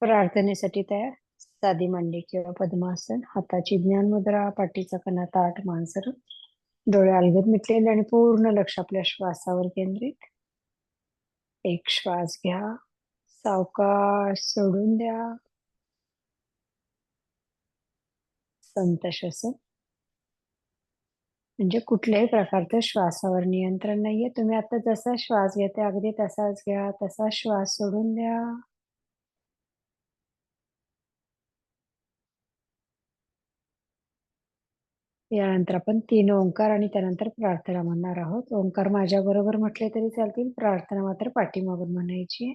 प्रार्थनेसाठी तयार. साधी मांडी किंवा पद्मासन हाताची ज्ञान मुद्रा पाठीचा कणा ताट मानसर डोळे अलगद मिटलेले आणि पूर्ण लक्ष आपल्या श्वासावर केंद्रित. एक श्वास घ्या. सावकाश सोडून द्या. संत श्वसन. म्हणजे कुठल्याही प्रकारचं श्वासावर नियंत्रण नाहीये. तुम्ही आता जसा श्वास घेते अगदी तसाच घ्या. तसा श्वास सोडून द्या. यानंतर आपण तीन ओंकार आणि त्यानंतर प्रार्थना म्हणणार आहोत. ओंकार माझ्या बरोबर म्हटले तरी चालतील प्रार्थना मात्र पाठीमागून म्हणायची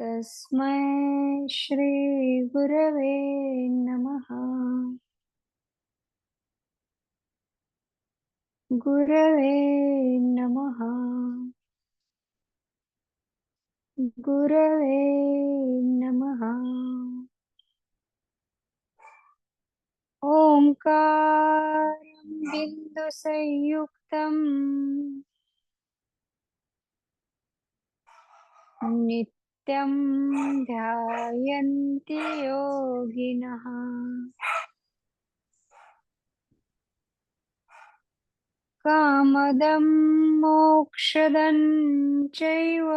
तस्मै श्रीगुरवे नमः। गुरवे नमः। गुरवे नमः। ओंकारं बिन्दुसंयुक्तम्। नित्यं ध्यायन्ति योगिनः। कामदं मोक्षदं चैव।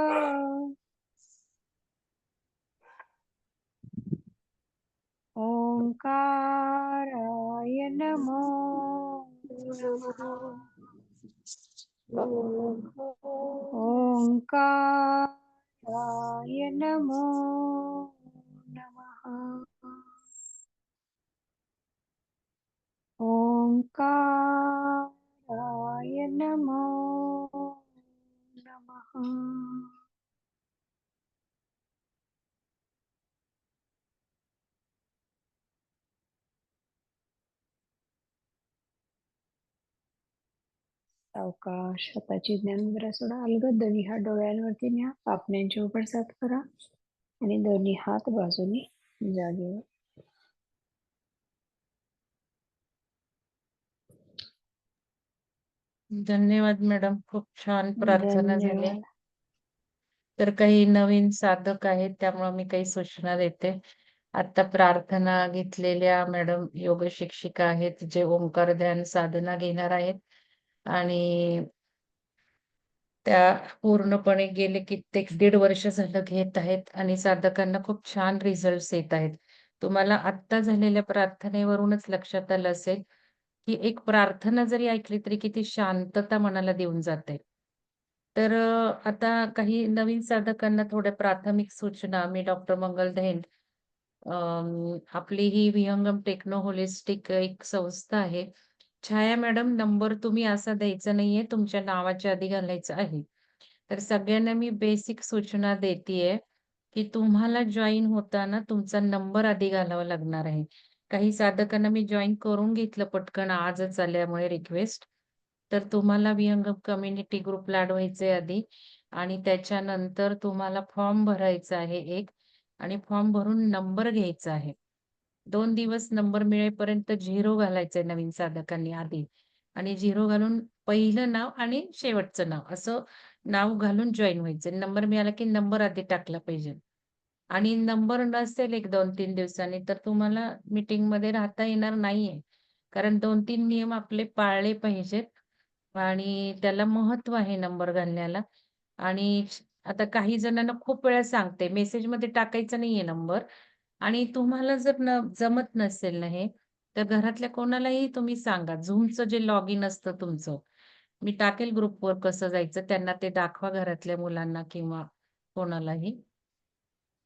ओङ्काराय नमो। नमः। नमो नमः ओंकाराय नमो नमः सावकाश हाताची ज्ञानमुद्रा सोडा. अलगद दोन्ही हात डोळ्यांवरती न्या. पापण्यांची उघडसात करा. आणि दोन्ही हात बाजूनी जागेवर. धन्यवाद मॅडम. खूप छान प्रार्थना झाली. तर काही नवीन साधक आहेत त्यामुळे मी काही सूचना देते. आता प्रार्थना घेतलेल्या मॅडम योग शिक्षिका आहेत जे ओंकार ध्यान साधना घेणार आहेत. आणि त्या पूर्णपणे गेले कित्येक दीड वर्ष झालं घेत आहेत आणि साधकांना खूप छान रिझल्ट येत आहेत. तुम्हाला आत्ता झालेल्या प्रार्थनेवरूनच लक्षात आलं असेल की एक प्रार्थना जरी ऐकली तरी किती शांतता मनाला देऊन जाते. तर आता काही नवीन साधकांना थोड्या प्राथमिक सूचना. मी डॉक्टर मंगल दहेन आपली ही विहंगम टेक्नो होलिस्टिक एक संस्था आहे. छाया मॅडम नंबर तुम्ही असा द्यायचा नाहीये तुमच्या नावाच्या आधी घालायचं आहे. तर सगळ्यांना मी बेसिक सूचना देतेय की तुम्हाला जॉईन होताना तुमचा नंबर आधी घालावा लागणार आहे. काही साधकांना मी जॉईन करून घेतलं पटकन आजच आल्यामुळे रिक्वेस्ट तर तुम्हाला विहंगम कम्युनिटी ग्रुप लाडवायचे आधी आणि त्याच्यानंतर तुम्हाला फॉर्म भरायचा आहे एक आणि फॉर्म भरून नंबर घ्यायचा आहे. दोन दिवस नंबर मिळेपर्यंत झिरो घालायचंय नवीन साधकांनी आधी आणि झिरो घालून पहिलं नाव आणि शेवटचं नाव असं नाव घालून जॉईन व्हायचं. नंबर मिळाला की नंबर आधी टाकला पाहिजे. आणि नंबर नसेल एक 2-3 दिवसांनी तर तुम्हाला मीटिंगमध्ये राहता येणार नाहीये. कारण 2-3 नियम आपले पाळले पाहिजेत आणि त्याला महत्त्व आहे नंबर घालण्याला. आणि आता काही जणांना खूप वेळा सांगते, मेसेजमध्ये टाकायचा नाहीये नंबर आणि तुम्हाला जर न जमत नसेल ना हे, तर घरातल्या कोणालाही तुम्ही सांगा. झूमचं जे लॉगिन असतं तुमचं, मी टाकेल ग्रुपवर कसं जायचं त्यांना ते दाखवा घरातल्या मुलांना किंवा कोणालाही.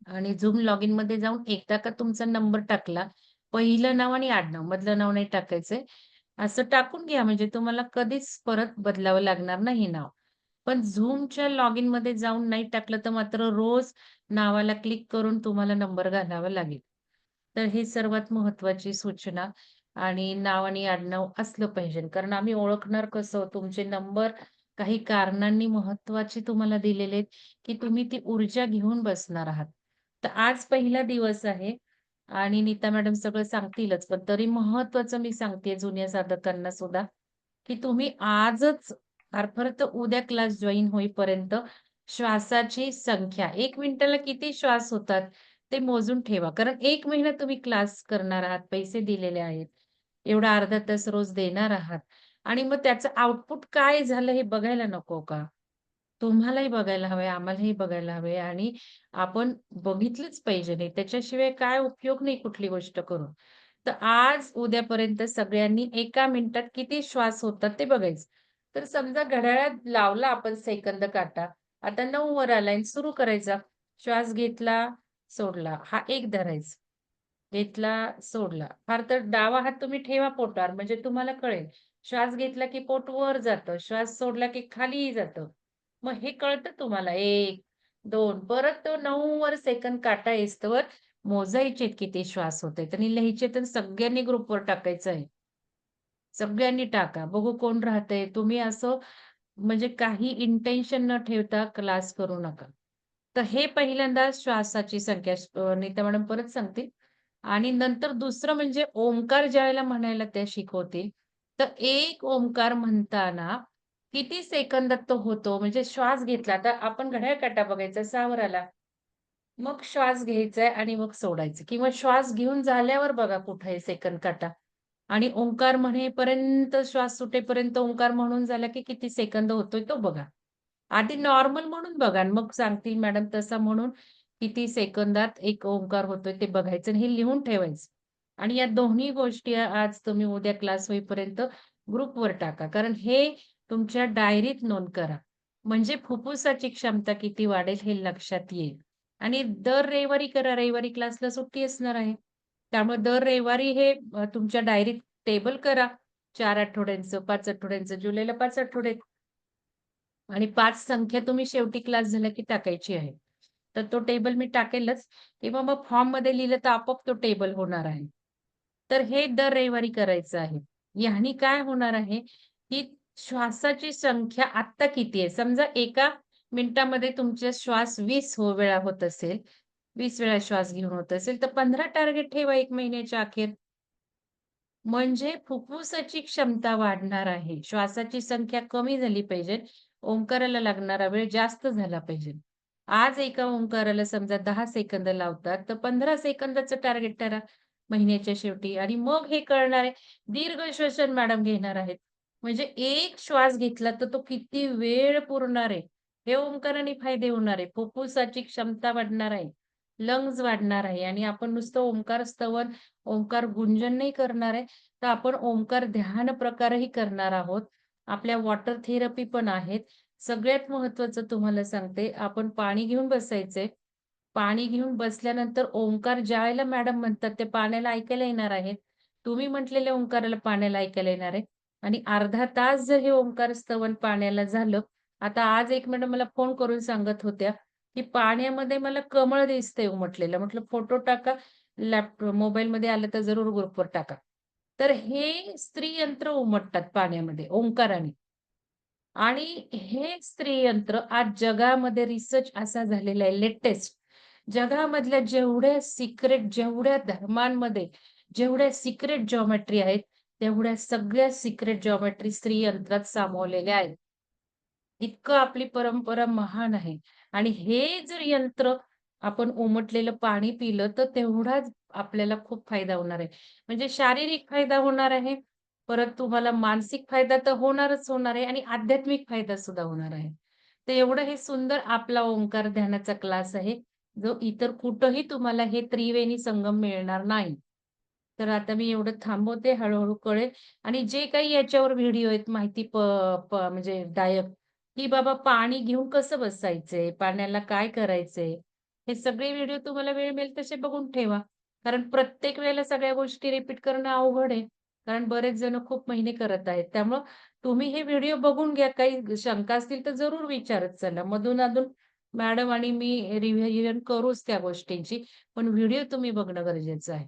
आणि झूम लॉगिंग लॉगिनमध्ये जाऊन एकदा का तुमचा नंबर टाकला, पहिलं नाव आणि आडनाव, मधलं नाव नाही टाकायचंय. असं टाकून घ्या म्हणजे तुम्हाला कधीच परत बदलावं लागणार नाही नाव. पण झूमच्या लॉग इनमध्ये जाऊन नाही टाकलं तर मात्र रोज नावाला क्लिक करून तुम्हाला नंबर घालावा लागेल. तर ही सर्वात महत्वाची सूचना आणि नाव आणि आडनाव असलं पाहिजे. कारण आम्ही ओळखणार कसं तुमचे नंबर काही कारणांनी महत्त्वाचे तुम्हाला दिलेले की तुम्ही ती ऊर्जा घेऊन बसणार आहात. तर आज पहिला दिवस आहे आणि नीता मॅडम सगळं सांगतीलच, पण तरी महत्त्वाचं मी सांगते जुन्या साधकांना सुद्धा, की तुम्ही आजच फार-फार तर उद्या क्लास जॉईन होईपर्यंत श्वासाची संख्या एक मिनिटाला किती श्वास होतात ते मोजून ठेवा. कारण एक महिना तुम्ही क्लास करणार आहात, पैसे दिलेले आहेत. एवढा अर्धा तास रोज देणार आहात आणि मग त्याचं आउटपुट काय झालं हे बघायला नको का? तुम्हालाही बघायला हवंय, आम्हालाही बघायला हवंय आणि आपण बघितलंच पाहिजे नाही. त्याच्याशिवाय काय उपयोग नाही कुठली गोष्ट करून. तर आज उद्यापर्यंत सगळ्यांनी एका मिनिटात किती श्वास होतात ते बघायचं. तर समजा घड्याळात लावला आपण सेकंद काटा. आता नऊ वर आलाय सुरू करायचा. श्वास घेतला, सोडला. हा एक धरायचा. घेतला, सोडला. फार तर डावा हात तुम्ही ठेवा पोटावर म्हणजे तुम्हाला कळेल. श्वास घेतला की पोट वर जातं, श्वास सोडला की खाली जातं. मग हे कळतं तुम्हाला 1, 2 परत तो नऊ वर सेकंद काटा येस्तवर मोजायचे किती श्वास होते आणि लिहायचे तर सगळ्यांनी ग्रुपवर टाकायचं आहे. सगळ्यांनी टाका. बघू कोण राहतंय. तुम्ही असं म्हणजे काही इंटेन्शन न ठेवता क्लास करू नका. तर हे पहिल्यांदा श्वासाची संख्या नीता मॅडम परत सांगतील आणि नंतर दुसरं म्हणजे ओंकार ज्यावेळेला म्हणायला त्या शिकवतील, तर एक ओंकार म्हणताना किती सेकंदात तो होतो म्हणजे श्वास घेतला तर आपण घड्याळ काटा बघायचा सावर आला. मग श्वास घ्यायचाय आणि मग सोडायचं किंवा श्वास घेऊन झाल्यावर बघा कुठे सेकंद काटा आणि ओंकार म्हणेपर्यंत श्वास सुटेपर्यंत ओंकार म्हणून झाला की किती सेकंद होतोय तो बघा. आधी नॉर्मल म्हणून बघा मग सांगतील मॅडम तसा म्हणून किती सेकंदात एक ओंकार होतोय ते बघायचं आणि हे लिहून ठेवायचं. आणि या दोन्ही गोष्टी आज तुम्ही उद्या क्लास होईपर्यंत ग्रुपवर टाका. कारण हे तुमच्या डायरीत नोंद करा. म्हणजे फुफ्फुसाची क्षमता किती वाढेल हे लक्षात येईल. आणि दर रविवारी करा. रविवारी क्लासला सुट्टी असणार आहे. त्यामुळे दर रविवारी हे तुमच्या डायरीत टेबल करा. चार आठवड्यांचं, पाच आठवड्यांचं, जुलैला पाच आठवडे आणि पाच संख्या तुम्ही शेवटी क्लास झाला की टाकायची आहे. तर तो टेबल मी टाकेलच किंवा मग फॉर्ममध्ये लिहिलं तर आपोआप तो टेबल होणार आहे. तर हे दर रविवारी करायचं आहे. ह्यानी काय होणार आहे, की श्वासाची संख्या आत्ता किती आहे? समजा एका मिनिटामध्ये तुमचे श्वास वीस हो वेळा होत असेल, वीस वेळा श्वास घेऊन होत असेल, तर 15 टार्गेट ठेवा एक महिन्याच्या अखेर. म्हणजे फुफ्फुसाची क्षमता वाढणार आहे. श्वासाची संख्या कमी झाली पाहिजे. ओंकाराला लागणारा वेळ जास्त झाला पाहिजे. आज एका ओंकाराला समजा दहा सेकंद लावतात, तर 15 सेकंदाचं टार्गेट ठरा महिन्याच्या शेवटी आणि मग हे कळणार आहे. दीर्घ श्वसन मॅडम घेणार आहेत. म्हणजे एक श्वास घेतला तर तो किती वेळ पुरणार आहे. हे ओंकाराने फायदे होणार आहे. फुफ्फुसाची क्षमता वाढणार आहे. लंग्स वाढणार आहे आणि आपण नुसतं ओंकार स्तवन, ओंकार गुंजन नाही करणार आहे, तर आपण ओंकार ध्यान प्रकारही करणार आहोत. आपल्या वॉटर थेरपी पण आहेत. सगळ्यात महत्त्वाचं तुम्हाला सांगते, आपण पाणी घेऊन बसायचंय. पाणी घेऊन बसल्यानंतर ओंकार ज्यावेळेला मॅडम म्हणतात, ते पाण्याला ऐकायला येणार आहेत. तुम्ही म्हटलेल्या ओंकाराला पाण्याला ऐकायला येणार आहे आणि अर्धा तास जर हे ओंकार स्तवन पाण्याला झालं, आता आज एक मॅडम मला फोन करून सांगत होत्या, की पाण्यामध्ये मला कमळ दिसतंय उमटलेलं. म्हटलं फोटो टाका. लॅपटॉप मोबाईलमध्ये आलं तर जरूर ग्रुपवर टाका. तर हे स्त्रीयंत्र उमटतात पाण्यामध्ये ओंकाराने. आणि हे स्त्रीयंत्र आज जगामध्ये रिसर्च असा झालेला आहे लेटेस्ट. जगामधल्या जेवढ्या सिक्रेट जेवढ्या धर्मांमध्ये जेवढ्या सिक्रेट जॉमेट्री आहेत, तेवढ्या सगळ्या सिक्रेट जिओमेट्री स्त्रीयंत्रात सामावलेल्या आहेत. इतकं आपली परंपरा महान आहे आणि हे जर यंत्र आपण उमटलेलं पाणी पिलं तर तेवढाच आपल्याला खूप फायदा होणार आहे. म्हणजे शारीरिक फायदा होणार आहे, परत तुम्हाला मानसिक फायदा तर होणारच होणार आहे आणि आध्यात्मिक फायदा सुद्धा होणार आहे. तर एवढं हे सुंदर आपला ओंकार ध्यानाचा क्लास आहे, जो इतर कुठंही तुम्हाला हे त्रिवेणी संगम मिळणार नाही. तर आता मी एवढं थांबवते, हळूहळू कळेल आणि जे काही याच्यावर व्हिडिओ आहेत माहिती प म्हणजे दायक, की बाबा पाणी घेऊन कसं बसायचंय, पाण्याला काय करायचंय, हे सगळे व्हिडिओ तुम्हाला वेळ मिळेल तसे बघून ठेवा. कारण प्रत्येक वेळेला सगळ्या गोष्टी रिपीट करणं अवघड आहे. कारण बरेच जण खूप महिने करत आहेत. त्यामुळं तुम्ही हे व्हिडिओ बघून घ्या. काही शंका असतील तर जरूर विचारत चला. मधून-अधून मॅडम आणि मी रिव्हिजन करूच त्या गोष्टींची. पण व्हिडिओ तुम्ही बघणं गरजेचं आहे.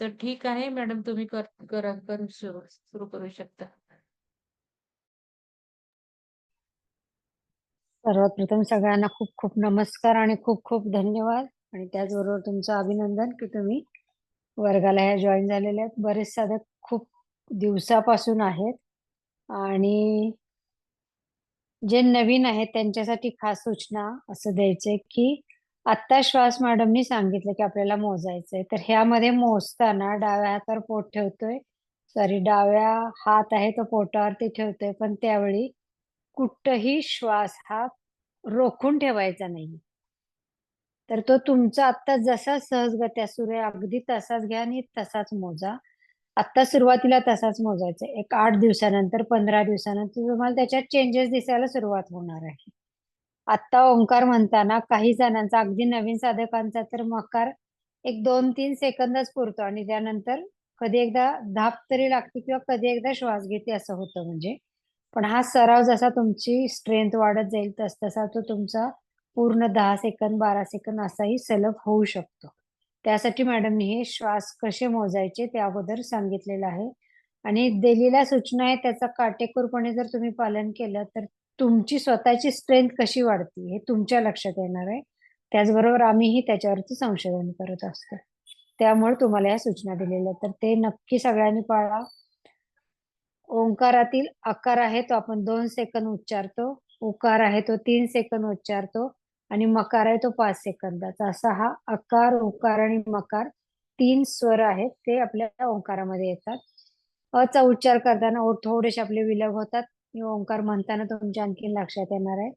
तर ठीक आहे मॅडम तुम्ही कर करा करू सुरू करू शकता. सर्वात प्रथम सगळ्यांना खूप खूप नमस्कार आणि खूप खूप धन्यवाद आणि त्याचबरोबर तुमचं अभिनंदन की तुम्ही वर्गाला ह्या जॉईन झालेले आहेत. बरेच साधक खूप दिवसापासून आहेत आणि जे नवीन आहेत त्यांच्यासाठी खास सूचना असं द्यायचंय की आत्ता श्वास मॅडमनी सांगितलं की आपल्याला मोजायचंय. तर ह्यामध्ये मोजताना डाव्या हातावर पोट ठेवतोय, सॉरी डाव्या हात आहे तो पोटावरती ठेवतोय, पण त्यावेळी कुठंही श्वास हा रोखून ठेवायचा नाही. तर तो तुमचा आत्ता जसा सहजगत्या सुरू आहे अगदी तसाच घ्या आणि तसाच मोजा. आत्ता सुरुवातीला तसाच मोजायचा. एक आठ दिवसानंतर, 15 दिवसानंतर तुम्हाला त्याच्यात चेंजेस दिसायला सुरुवात होणार आहे. आत्ता ओंकार म्हणताना काही जणांचा अगदी नवीन साधकांचा तर मकार एक 2-3 सेकंदच पुरतो आणि त्यानंतर कधी एकदा धाप तरी लागते किंवा कधी एकदा श्वास घेते असं होतं म्हणजे. पण हा सराव जसा तुमची स्ट्रेंथ वाढत जाईल तस-तसा तो तुमचा पूर्ण दहा सेकंद, 12 सेकंद असाही सलग होऊ शकतो. त्यासाठी मॅडमनी हे श्वास कसे मोजायचे ते अगोदर सांगितलेलं आहे आणि दिलेल्या सूचना आहे त्याचा काटेकोरपणे जर तुम्ही पालन केलं तर तुमची स्वतःची स्ट्रेंथ कशी वाढते हे तुमच्या लक्षात येणार आहे. त्याचबरोबर आम्हीही त्याच्यावरती संशोधन करत असतो. त्यामुळे तुम्हाला या सूचना दिलेल्या तर ते नक्की सगळ्यांनी पाळा. ओंकारातील आकार आहे तो आपण दोन सेकंद उच्चारतो. उकार आहे तो तीन सेकंद उच्चारतो आणि मकार आहे तो पाच सेकंदाचा. असा हा आकार, उकार आणि मकार तीन स्वर आहेत ते आपल्या ओंकारामध्ये येतात. अचा उच्चार करताना ओठ थोडेसे आपले विलग होतात. आणि ओंकार म्हणताना तुमच्या आणखीन लक्षात येणार आहे.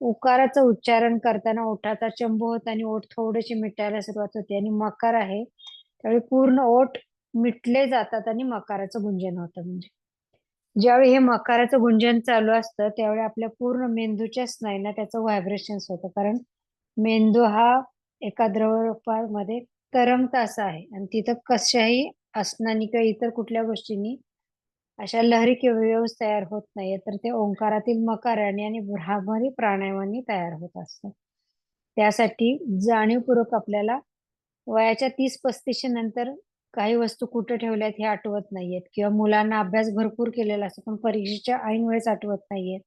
उकाराचं उच्चारण करताना ओठाचा चंबू होता आणि ओठ थोडेसे मिटायला सुरुवात होते आणि मकार आहे त्यावेळी पूर्ण ओठ मिटले जातात आणि मकाराचं गुंजन होतं म्हणजे. ज्यावेळी हे मकाराचं गुंजन चालू असतं त्यावेळी आपल्या पूर्ण मेंदूच्या स्नायूंना त्याचं व्हायब्रेशन्स होतं. कारण मेंदू हा एका द्रवरूपामध्ये तरंगता असा आहे आणि तिथं कशाही आसनानी किंवा इतर कुठल्या गोष्टींनी अशा लहरी किंवा वेव्हज तयार होत नाहीये. तर ते ओंकारातील मकाराने आणि भ्रामरी प्राणायामाने तयार होत असतात. त्यासाठी जाणीवपूर्वक आपल्याला वयाच्या 30-35 नंतर काही वस्तू कुठे ठेवल्यात हे आठवत नाहीयेत किंवा मुलांना अभ्यास भरपूर केलेला असतो पण परीक्षेच्या ऐन वेळेस आठवत नाहीयेत.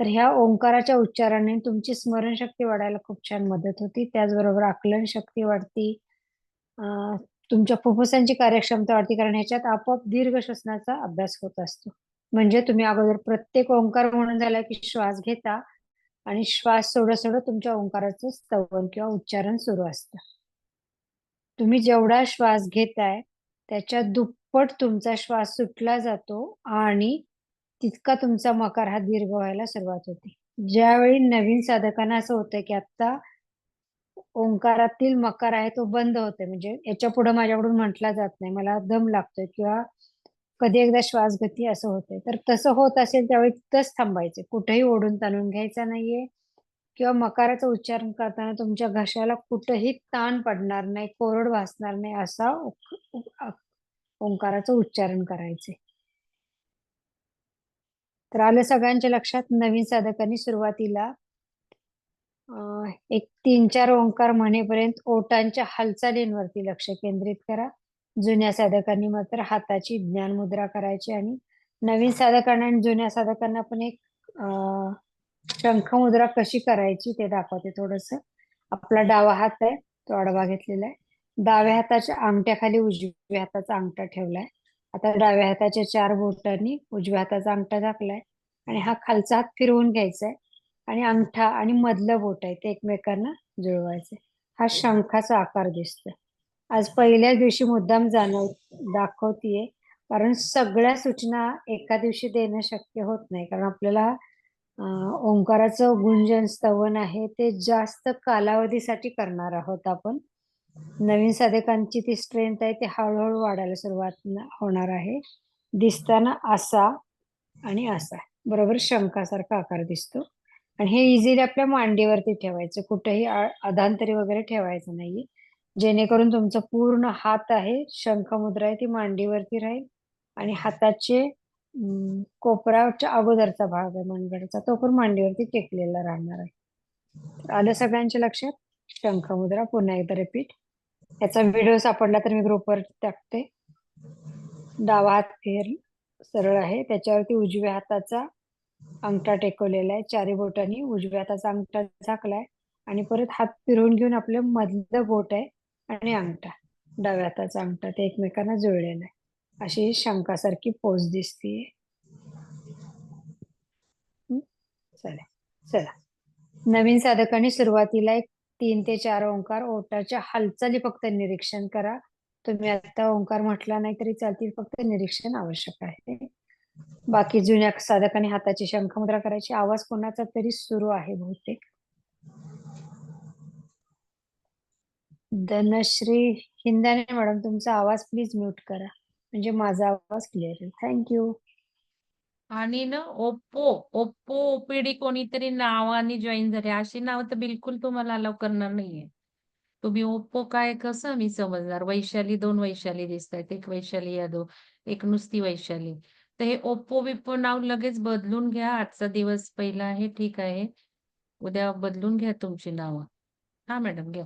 तर ह्या ओंकाराच्या उच्चाराने तुमची स्मरणशक्ती वाढायला खूप छान मदत होती. त्याचबरोबर आकलन शक्ती वाढती. तुमच्या फुफ्फुसांची कार्यक्षमता वाढती कारण ह्याच्यात आपोआप दीर्घ श्वसनाचा अभ्यास होत असतो. म्हणजे तुम्ही अगोदर प्रत्येक ओंकार म्हणून झाला की श्वास घेता आणि श्वास सोडत-सोडत तुमच्या ओंकाराचं स्तवन किंवा उच्चारण सुरू असतं. तुम्ही जेवढा श्वास घेताय त्याच्या दुप्पट तुमचा श्वास सुटला जातो आणि तितका तुमचा मकार हा दीर्घ व्हायला सुरुवात होते. ज्यावेळी नवीन साधकांना असं होतं की आता ओंकारातील मकार आहे तो बंद होतोय म्हणजे याच्यापुढे माझ्याकडून म्हटला जात नाही. मला दम लागतोय किंवा कधी एकदा श्वास गती असं होतंय. तर तसं होत असेल त्यावेळी तिथंच थांबायचं. कुठेही ओढून ताणून घ्यायचा नाहीये किंवा मकाराचं उच्चारण करताना तुमच्या घशाला कुठंही ताण पडणार नाही, कोरड भासणार नाही असा ओंकाराचं उच्चारण करायचे तर आलं सगळ्यांच्या लक्षात नवीन साधकांनी सुरुवातीला एक 3-4 ओंकार म्हणेपर्यंत ओटांच्या हालचालींवरती लक्ष केंद्रित करा. जुन्या साधकांनी मात्र हाताची ज्ञान मुद्रा करायची आणि नवीन साधकांना आणि जुन्या साधकांना पण एक अ, शंख मुद्रा कशी करायची ते दाखवते थोडस. आपला डावा हात आहे तो आडवा घेतलेला आहे. डाव्या हाताच्या अंगठ्याखाली उजव्या हाताचा अंगठा ठेवलाय. आता डाव्या हाताच्या चार बोटांनी उजव्या हाताचा अंगठा झाकलाय आणि हा खालचा हात फिरवून घ्यायचा आहे आणि अंगठा आणि मधलं बोट आहे ते एकमेकांना जुळवायचे हा शंखाचा आकार दिसतोय. आज पहिल्या दिवशी मुद्दाम जाणव दाखवतीये. कारण सगळ्या सूचना एका दिवशी देणं शक्य होत नाही. कारण आपल्याला ओंकाराचं गुंजन स्तवन आहे ते जास्त कालावधीसाठी करणार आहोत आपण. नवीन साधकांची ती स्ट्रेंथ आहे ते हळूहळू वाढायला सुरुवात होणार आहे. दिसताना असा आणि असा. बरोबर? शंखासारखा आकार दिसतो. आणि हे इझिली आपल्या मांडीवरती ठेवायचं. कुठेही अधांतरी वगैरे ठेवायचं नाही जेणेकरून तुमचं पूर्ण हात आहे शंख मुद्रा आहे ती मांडीवरती राहील. आणि हाताचे कोपराच्या अगोदरचा भाग आहे मनगडचा. तो पण मांडीवरती टेकलेला राहणार आहे. आलं सगळ्यांच्या लक्षात? शंखमुद्रा पुन्हा एकदा रिपीट याचा व्हिडिओ सापडला तर मी ग्रुपवर टाकते. डावा हात फेर सरळ आहे. त्याच्यावरती उजव्या हाताचा अंगठा टेकवलेला आहे. चारी बोटांनी उजव्या हाताचा अंगठा झाकलाय आणि परत हात फिरवून घेऊन आपलं मधलं बोट आहे आणि अंगठा. डाव्या हाताचा अंगठा. ते एकमेकांना जुळलेला आहे. अशी शंकासारखी पोच दिसतीये. चला चला. नवीन साधकांनी सुरुवातीला एक तीन ते चार ओंकार ओटाच्या हालचाली फक्त निरीक्षण करा. तुम्ही आता ओंकार म्हटला नाही तरी चालतील फक्त निरीक्षण आवश्यक आहे. बाकी जुन्या साधकांनी हाताची शंखमुद्रा करायची. आवाज कोणाचा तरी सुरू आहे बहुतेक. धनश्री हिंदाने मॅडम तुमचा आवाज प्लीज म्यूट करा. म्हणजे माझा आवाज क्लिअर आहे. थँक्यू आणि ना ओप्पो ओप्पो ओपीडी कोणीतरी नावाने जॉईन झाले. अशी नाव तर बिलकुल तुम्हाला अलाव करणार नाहीये. तुम्ही ओप्पो काय कसं मी समजणार? वैशाली दोन वैशाली दिसत आहेत एक वैशाली यादव एक नुसती वैशाली. तर हे ओप्पो बिप्पो नाव लगेच बदलून घ्या. आजचा दिवस पहिला आहे ठीक आहे. उद्या बदलून घ्या तुमची नावं. हा मॅडम घ्या.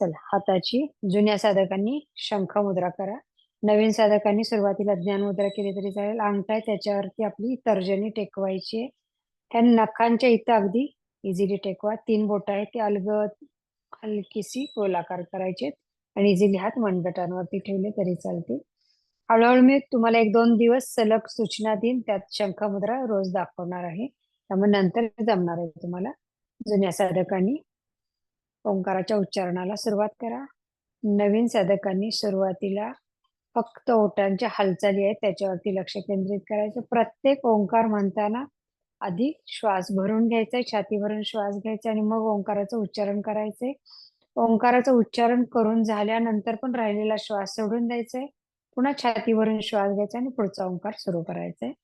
चला हाताची जुन्या साधकांनी शंख मुद्रा करा. नवीन साधकांनी सुरुवातीला ज्ञान मुद्रा केली तरी चालेल. अंगठा त्याच्यावरती आपली तर्जनी टेकवायची आहे. त्या नखांच्या इथं अगदी इझिली टेकवा. तीन बोट आहेत ते अलगद हलकीसी गोलाकार करायचे आणि इझिली हात मनगटांवरती ठेवले तरी चालतील. हळूहळू मी तुम्हाला एक दोन दिवस सलग सूचना देईन. त्यात शंख मुद्रा रोज दाखवणार आहे. त्यामुळे नंतर जमणार आहे तुम्हाला जुन्या साधकांनी ओंकाराच्या उच्चारणाला सुरुवात करा. नवीन साधकांनी सुरुवातीला फक्त ओठांच्या हालचाली आहेत त्याच्यावरती लक्ष केंद्रित करायचं. प्रत्येक ओंकार म्हणताना आधी श्वास भरून घ्यायचा छाती भरून श्वास घ्यायचा आणि मग ओंकाराचं उच्चारण करायचंय. ओंकाराचं उच्चारण करून झाल्यानंतर पण राहिलेला श्वास सोडून द्यायचाय. पुन्हा छाती भरून श्वास घ्यायचा आणि पुढचा ओंकार सुरू करायचा आहे